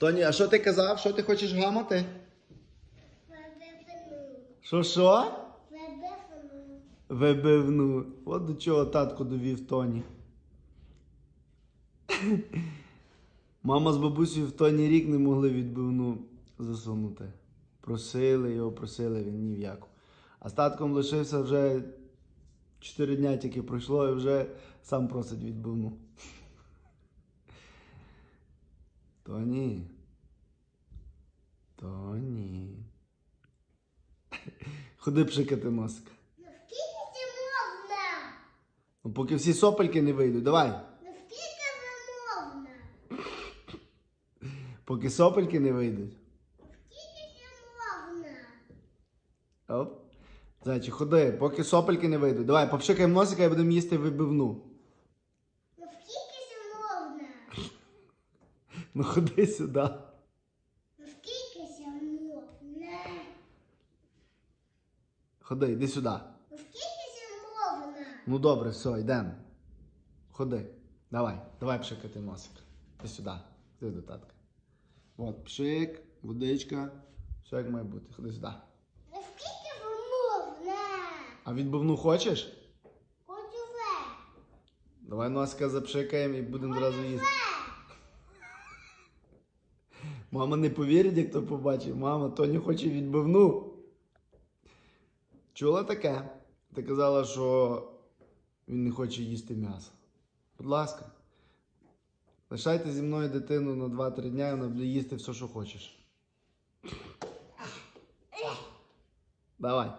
Тоні, а що ти казав? Що ти хочеш гамати? Що що? Вебевну. От до чого татко довів Тоні. Мама з бабусею в Тоні рік не могли відбивну засунути. Просили його, просили, він ні в яку. А з татком лишився вже 4 дня тільки пройшло і вже сам просить відбивну. Тоні. Тоні. Ходи пшикати носика. Наскільки це можна? Ну, поки всі сопельки не вийдуть, давай. Наскільки це можна? Поки сопельки не вийдуть. Скільки можна? Оп. Зайчик, ходи, поки сопельки не вийдуть. Давай, попшикаємо носика і будемо їсти вибивну. Ну ходи сюди. Наскільки це можна? Ходи, йди сюди. Наскільки це можна? Ну добре, все, йдемо. Ходи. Давай, давай пшикати носик. Іди сюди. Іди до татка. От, пшик, водичка. Все як має бути. Ходи сюди. Наскільки це? А відбивну хочеш? Хочу вже. Давай носика запшикаємо і будемо зразу їсти. Мама не повірить, як то побачить. Мама, Тоні хоче відбивну. Чула таке? Ти казала, що він не хоче їсти м'ясо. Будь ласка. Лишайте зі мною дитину на 2-3 дня і вона буде їсти все, що хочеш. Давай.